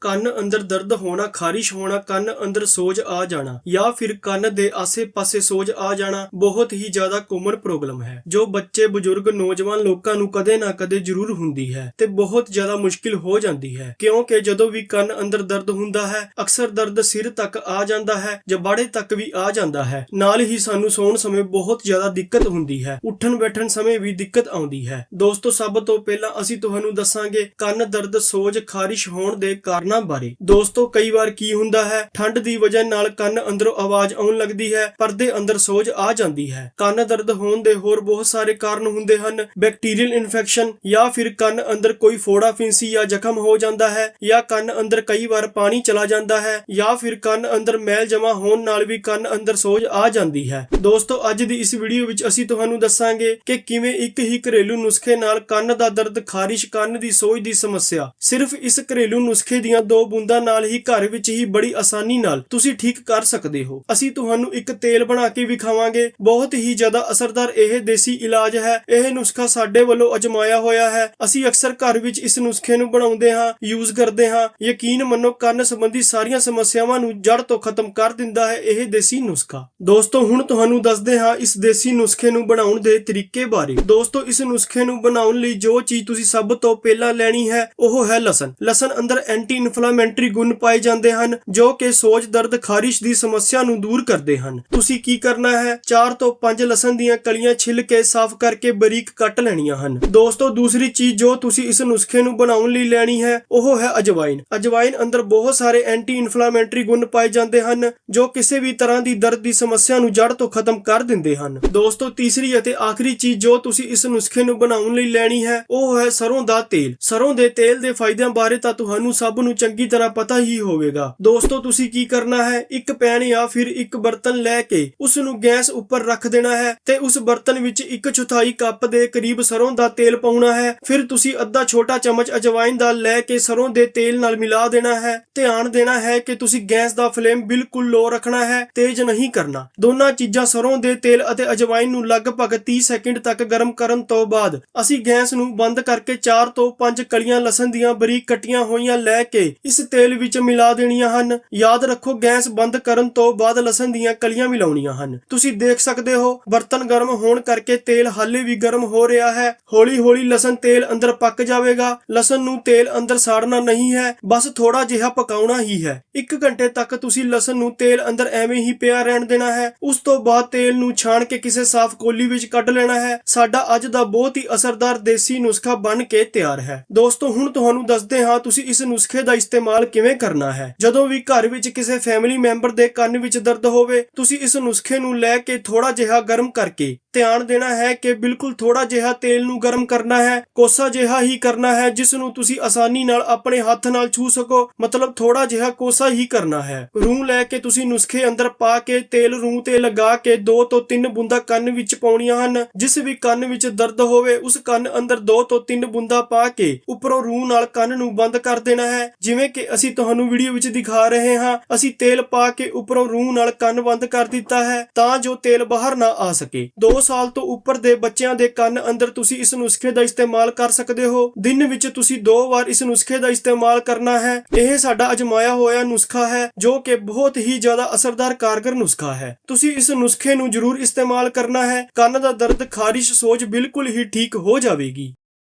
ਕੰਨ ਅੰਦਰ ਦਰਦ ਹੋਣਾ, ਖਾਰਿਸ਼ ਹੋਣਾ, ਕੰਨ ਅੰਦਰ ਸੋਜ ਆ ਜਾਣਾ ਜਾਂ ਫਿਰ ਕੰਨ ਦੇ ਆਸੇ-ਪਾਸੇ ਸੋਜ ਆ ਜਾਣਾ, ਬਹੁਤ ਹੀ ਜ਼ਿਆਦਾ ਕੋਮਨ ਪ੍ਰੋਬਲਮ ਹੈ, ਜੋ ਬੱਚੇ, ਬਜ਼ੁਰਗ, ਨੌਜਵਾਨ ਲੋਕਾਂ ਨੂੰ ਕਦੇ ਨਾ ਕਦੇ ਜ਼ਰੂਰ ਹੁੰਦੀ ਹੈ ਤੇ ਬਹੁਤ ਜ਼ਿਆਦਾ ਮੁਸ਼ਕਿਲ ਹੋ ਜਾਂਦੀ ਹੈ, ਕਿਉਂਕਿ ਜਦੋਂ ਵੀ ਕੰਨ ਅੰਦਰ ਦਰਦ ਹੁੰਦਾ ਹੈ, ਅਕਸਰ ਦਰਦ ਸਿਰ ਤੱਕ ਆ ਜਾਂਦਾ ਹੈ, ਜਬਾੜੇ ਤੱਕ ਵੀ ਆ ਜਾਂਦਾ ਹੈ, ਨਾਲ ਹੀ ਸਾਨੂੰ ਸੌਣ ਸਮੇਂ ਬਹੁਤ ਜ਼ਿਆਦਾ ਦਿੱਕਤ ਹੁੰਦੀ ਹੈ ਉੱਠਣ ਬੈਠਣ ਸਮੇਂ ਵੀ ਦਿੱਕਤ ਆਉਂਦੀ ਹੈ। ਦੋਸਤੋ, ਸਭ ਤੋਂ ਪਹਿਲਾਂ ਅਸੀਂ ਤੁਹਾਨੂੰ ਦੱਸਾਂਗੇ, ਕੰਨ ਦਰਦ, ਸੋਜ, ਖਾਰਿਸ਼ ਹੋਣ ਦੇ ਕਾਰਨ ਬਾਰੇ। ਦੋਸਤੋ, ਕਈ ਵਾਰ ਕੀ ਹੁੰਦਾ ਹੈ? ਠੰਡ ਦੀ ਵਜ੍ਹਾ ਨਾਲ ਕੰਨ ਅੰਦਰੋਂ ਆਵਾਜ਼ ਆਉਣ ਲੱਗਦੀ ਹੈ, ਪਰਦੇ ਅੰਦਰ ਸੋਜ ਆ ਜਾਂਦੀ ਹੈ। ਕੰਨ ਦਰਦ ਹੋਣ ਦੇ ਹੋਰ ਬਹੁਤ ਸਾਰੇ ਕਾਰਨ ਹੁੰਦੇ ਹਨ। ਬੈਕਟੀਰੀਅਲ ਇਨਫੈਕਸ਼ਨ ਜਾਂ ਫਿਰ ਕੰਨ ਅੰਦਰ ਕੋਈ ਫੋੜਾ, ਫਿੰਸੀ ਜਾਂ ਜ਼ਖਮ ਹੋ ਜਾਂਦਾ ਹੈ ਜਾਂ ਕੰਨ ਅੰਦਰ ਕਈ ਵਾਰ ਪਾਣੀ ਚਲਾ ਜਾਂਦਾ ਹੈ ਜਾਂ ਫਿਰ ਕੰਨ ਅੰਦਰ ਮੈਲ ਜਮਾ ਹੋਣ ਨਾਲ ਵੀ ਕੰਨ ਅੰਦਰ ਸੋਜ ਆ ਜਾਂਦੀ ਹੈ। ਦੋਸਤੋ, ਅੱਜ ਦੀ ਇਸ ਵੀਡੀਓ ਵਿੱਚ ਅਸੀਂ ਤੁਹਾਨੂੰ ਦੱਸਾਂਗੇ ਕਿ ਕਿਵੇਂ ਇੱਕ ਹੀ ਘਰੇਲੂ ਨੁਸਖੇ ਨਾਲ ਕੰਨ ਦਾ ਦਰਦ, ਖਾਰਿਸ਼, ਕੰਨ ਦੀ ਸੋਜ ਦੀ ਸਮੱਸਿਆ। ਸਿਰਫ ਇਸ ਘਰੇਲੂ ਨੁਸਖੇ ਦੀਆਂ ਦੋ ਬੂੰਦਾਂ ਨਾਲ ਹੀ ਘਰ ਵਿੱਚ ਹੀ ਬੜੀ ਆਸਾਨੀ ਨਾਲ ਤੁਸੀਂ ਠੀਕ ਕਰ ਸਕਦੇ ਹੋ। ਅਸੀਂ ਤੁਹਾਨੂੰ ਇੱਕ ਤੇਲ ਬਣਾ ਕੇ ਵਿਖਾਵਾਂਗੇ। ਬਹੁਤ ਹੀ ਜ਼ਿਆਦਾ ਅਸਰਦਾਰ ਇਹ ਦੇਸੀ ਇਲਾਜ ਹੈ। ਇਹ ਨੁਸਖਾ ਸਾਡੇ ਵੱਲੋਂ ਅਜਮਾਇਆ ਹੋਇਆ ਹੈ। ਅਸੀਂ ਅਕਸਰ ਘਰ ਵਿੱਚ ਇਸ ਨੁਸਖੇ ਨੂੰ ਬਣਾਉਂਦੇ ਹਾਂ ਯੂਜ਼ ਕਰਦੇ ਹਾਂ। ਯਕੀਨ ਮੰਨੋ, ਕੰਨ ਸੰਬੰਧੀ ਸਾਰੀਆਂ ਸਮੱਸਿਆਵਾਂ ਨੂੰ ਜੜ ਤੋਂ ਖਤਮ ਕਰ ਦਿੰਦਾ ਹੈ ਇਹ ਦੇਸੀ ਨੁਸਖਾ। ਦੋਸਤੋ, ਹੁਣ ਤੁਹਾਨੂੰ ਦੱਸਦੇ ਹਾਂ ਇਸ ਦੇਸੀ ਨੁਸਖੇ ਨੂੰ ਬਣਾਉਣ ਦੇ ਤਰੀਕੇ ਬਾਰੇ। ਦੋਸਤੋ, ਇਸ ਨੁਸਖੇ ਨੂੰ ਬਣਾਉਣ ਲਈ ਜੋ ਚੀਜ਼ ਤੁਸੀਂ ਸਭ ਤੋਂ ਪਹਿਲਾਂ ਲੈਣੀ ਹੈ, ਉਹ ਹੈ ਲਸਣ। ਲਸਣ ਅੰਦਰ ਐਂਟੀ ਇਨਫਲਾਮੇਟਰੀ ਗੁਣ ਪਾਏ ਜਾਂਦੇ ਹਨ, ਜੋ ਕਿ ਸੋਜ ਦਰਦ ਖਾਰਿਸ਼ ਦੀ ਸਮੱਸਿਆ ਨੂੰ ਦੂਰ ਕਰਦੇ ਹਨ। ਤੁਸੀਂ ਕੀ ਕਰਨਾ ਹੈ? 4 ਤੋਂ 5 ਲਸਣ ਦੀਆਂ ਕਲੀਆਂ ਛਿੱਲ ਕੇ ਸਾਫ਼ ਕਰਕੇ ਬਰੀਕ ਕੱਟ ਲੈਣੀਆਂ ਹਨ। ਦੋਸਤੋ, ਦੂਸਰੀ ਚੀਜ਼ ਜੋ ਤੁਸੀਂ ਇਸ ਨੁਸਖੇ ਨੂੰ ਬਣਾਉਣ ਲਈ ਲੈਣੀ ਹੈ, ਉਹ ਹੈ ਅਜਵਾਇਨ। ਅਜਵਾਇਨ ਅੰਦਰ ਬਹੁਤ ਸਾਰੇ ਐਂਟੀ ਇਨਫਲਾਮੇਟਰੀ ਗੁਣ ਪਾਏ ਜਾਂਦੇ ਹਨ, ਜੋ ਕਿਸੇ ਵੀ ਤਰ੍ਹਾਂ ਦੀ ਦਰਦ ਦੀ ਸਮੱਸਿਆ ਨੂੰ ਜੜ ਤੋਂ ਖਤਮ ਕਰ ਦਿੰਦੇ ਹਨ। ਦੋਸਤੋ, ਤੀਸਰੀ ਅਤੇ ਆਖਰੀ ਚੀਜ਼ ਜੋ ਤੁਸੀਂ ਇਸ ਨੁਸਖੇ ਨੂੰ ਬਣਾਉਣ ਲਈ ਲੈਣੀ ਹੈ, ਉਹ ਹੈ ਸਰੋਂ ਦਾ ਤੇਲ। ਸਰੋਂ ਦੇ ਤੇਲ ਦੇ ਫਾਇਦਿਆਂ ਬਾਰੇ ਤਾਂ ਤੁਹਾਨੂੰ ਸਭ ਨੂੰ ਚੰਗੀ ਤਰ੍ਹਾਂ ਪਤਾ ਹੀ ਹੋਵੇਗਾ। ਦੋਸਤੋ, ਤੁਸੀਂ ਕੀ ਕਰਨਾ ਹੈ? ਇੱਕ ਪੈਨ ਜਾਂ ਫਿਰ ਇੱਕ ਬਰਤਨ ਲੈ ਕੇ ਉਸ ਨੂੰ ਗੈਸ ਉੱਪਰ ਰੱਖ ਦੇਣਾ ਹੈ ਤੇ ਉਸ ਬਰਤਨ ਵਿੱਚ ਇੱਕ ਚੌਥਾਈ ਕੱਪ ਦੇ ਕਰੀਬ ਸਰੋਂ ਦਾ ਤੇਲ ਪਾਉਣਾ ਹੈ। ਫਿਰ ਤੁਸੀਂ ਅੱਧਾ ਛੋਟਾ ਚਮਚ ਅਜਵਾਇਨ ਦਾ ਲੈ ਕੇ ਸਰੋਂ ਦੇ ਤੇਲ ਨਾਲ ਮਿਲਾ ਦੇਣਾ ਹੈ। ਧਿਆਨ ਦੇਣਾ ਹੈ ਕਿ ਤੁਸੀਂ ਗੈਸ ਦਾ ਫਲੇਮ ਬਿਲਕੁਲ ਲੋ ਰੱਖਣਾ ਹੈ, ਤੇਜ਼ ਨਹੀਂ ਕਰਨਾ। ਦੋਨਾਂ ਚੀਜ਼ਾਂ ਸਰੋਂ ਦੇ ਤੇਲ ਅਤੇ ਅਜਵਾਇਨ ਨੂੰ ਲਗਭਗ 30 ਸੈਕਿੰਡ ਤੱਕ ਗਰਮ ਕਰਨ ਤੋਂ ਬਾਅਦ ਅਸੀਂ ਗੈਸ ਨੂੰ ਬੰਦ ਕਰਕੇ 4 ਤੋਂ 5 ਕਲੀਆਂ ਲਸਣ ਦੀਆਂ ਬਰੀਕ ਕੱਟੀਆਂ ਹੋਈਆਂ ਲੈ ਕੇ ਇਸ ਤੇਲ ਵਿੱਚ ਮਿਲਾ ਦੇਣੀਆਂ ਹਨ। ਯਾਦ ਰੱਖੋ, ਗੈਸ ਬੰਦ ਕਰਨ ਤੋਂ ਬਾਅਦ ਲਸਣ ਦੀਆਂ ਕਲੀਆਂ ਮਿਲਾਉਣੀਆਂ ਹਨ। ਤੁਸੀਂ ਦੇਖ ਸਕਦੇ ਹੋ, ਬਰਤਨ ਗਰਮ ਹੋਣ ਕਰਕੇ ਤੇਲ ਹਾਲੇ ਵੀ ਗਰਮ ਹੋ ਰਿਹਾ ਹੈ। ਹੌਲੀ-ਹੌਲੀ ਲਸਣ ਤੇਲ ਅੰਦਰ ਪੱਕ ਜਾਵੇਗਾ। ਲਸਣ ਨੂੰ ਤੇਲ ਅੰਦਰ ਸਾੜਨਾ ਨਹੀਂ ਹੈ, ਬਸ ਥੋੜਾ ਜਿਹਾ ਪਕਾਉਣਾ ਹੀ ਹੈ। 1 ਘੰਟੇ ਤੱਕ ਤੁਸੀਂ ਲਸਣ ਨੂੰ ਤੇਲ ਅੰਦਰ ਐਵੇਂ ਹੀ ਪਿਆ ਰਹਿਣ ਦੇਣਾ ਹੈ। ਉਸ ਤੋਂ ਬਾਅਦ ਤੇਲ ਨੂੰ ਛਾਣ ਕੇ ਕਿਸੇ ਸਾਫ਼ ਕੋਲੀ ਵਿੱਚ ਕੱਢ ਲੈਣਾ ਹੈ। ਸਾਡਾ ਅੱਜ ਦਾ ਬਹੁਤ ਹੀ ਅਸਰਦਾਰ ਦੇਸੀ ਨੁਸਖਾ ਬਣ ਕੇ ਤਿਆਰ ਹੈ। ਦੋਸਤੋ, ਹੁਣ ਤੁਹਾਨੂੰ ਦੱਸਦੇ ਹਾਂ, ਤੁਸੀਂ ਇਸ ਨੁਸਖੇ ਦਾ ਇਸਤੇਮਾਲ ਕਿਵੇਂ ਕਰਨਾ ਹੈ? ਜਦੋਂ ਵੀ ਘਰ ਵਿੱਚ ਕਿਸੇ ਫੈਮਿਲੀ ਮੈਂਬਰ ਦੇ ਕੰਨ ਵਿੱਚ ਦਰਦ ਹੋਵੇ, ਤੁਸੀਂ ਇਸ ਨੁਸਖੇ ਨੂੰ ਲੈ ਕੇ ਥੋੜਾ ਜਿਹਾ ਗਰਮ ਕਰਕੇ ਧਿਆਨ ਦੇਣਾ ਹੈ ਕਿ ਬਿਲਕੁਲ ਥੋੜਾ ਜਿਹਾ ਤੇਲ ਨੂੰ ਗਰਮ ਕਰਨਾ ਹੈ, ਕੋਸਾ ਜਿਹਾ ਹੀ ਕਰਨਾ ਹੈ, ਜਿਸ ਨੂੰ ਤੁਸੀਂ ਆਸਾਨੀ ਨਾਲ ਆਪਣੇ ਹੱਥ ਨਾਲ ਛੂ ਸਕੋ। ਮਤਲਬ ਥੋੜਾ ਜਿਹਾ ਕੋਸਾ ਹੀ ਕਰਨਾ ਹੈ। ਰੂਹ ਲੈ ਕੇ ਤੁਸੀਂ ਨੁਸਖੇ ਅੰਦਰ ਪਾ ਕੇ ਤੇਲ ਰੂਹ ਤੇ ਲਗਾ ਕੇ 2 ਤੋਂ 3 ਬੂੰਦਾਂ ਕੰਨ ਵਿੱਚ ਪਾਉਣੀਆਂ ਹਨ। ਜਿਸ ਵੀ ਕੰਨ ਵਿੱਚ ਦਰਦ ਹੋਵੇ, ਉਸ ਕੰਨ ਅੰਦਰ 2 ਤੋਂ 3 ਬੂੰਦਾਂ ਪਾ ਕੇ ਉੱਪਰੋਂ ਰੂਹ ਨਾਲ ਕੰਨ ਨੂੰ ਬੰਦ ਕਰ ਦੇਣਾ ਹੈ ਜਿਵੇਂ ਕਿ ਅਸੀਂ ਤੁਹਾਨੂੰ ਵੀਡੀਓ ਵਿੱਚ ਦਿਖਾ ਰਹੇ ਹਾਂ, ਅਸੀਂ ਤੇਲ ਪਾ ਕੇ ਉੱਪਰੋਂ ਰੂਹ ਨਾਲ ਕੰਨ ਬੰਦ ਕਰ ਦਿੱਤਾ ਹੈ ਤਾਂ ਜੋ ਤੇਲ ਬਾਹਰ ਨਾ ਆ ਸਕੇ। 2 ਸਾਲ ਤੋਂ ਉੱਪਰ ਦੇ ਬੱਚਿਆਂ ਦੇ ਕੰਨ ਅੰਦਰ ਤੁਸੀਂ ਇਸ ਨੁਸਖੇ ਦਾ ਇਸਤੇਮਾਲ ਕਰ ਸਕਦੇ ਹੋ। ਦਿਨ ਵਿੱਚ ਤੁਸੀਂ ਦੋ ਵਾਰ ਇਸ ਨੁਸਖੇ ਦਾ ਇਸਤੇਮਾਲ ਕਰਨਾ ਹੈ। ਇਹ ਸਾਡਾ ਅਜਮਾਇਆ ਹੋਇਆ ਨੁਸਖਾ ਹੈ, ਜੋ ਕਿ ਬਹੁਤ ਹੀ ਜ਼ਿਆਦਾ ਅਸਰਦਾਰ ਕਾਰਗਰ ਨੁਸਖਾ ਹੈ। ਤੁਸੀਂ ਇਸ ਨੁਸਖੇ ਨੂੰ ਜ਼ਰੂਰ ਇਸਤੇਮਾਲ ਕਰਨਾ ਹੈ। ਕੰਨ ਦਾ ਦਰਦ, ਖਾਰਿਸ਼, ਸੋਜ ਬਿਲਕੁਲ ਹੀ ਠੀਕ ਹੋ ਜਾਵੇਗੀ।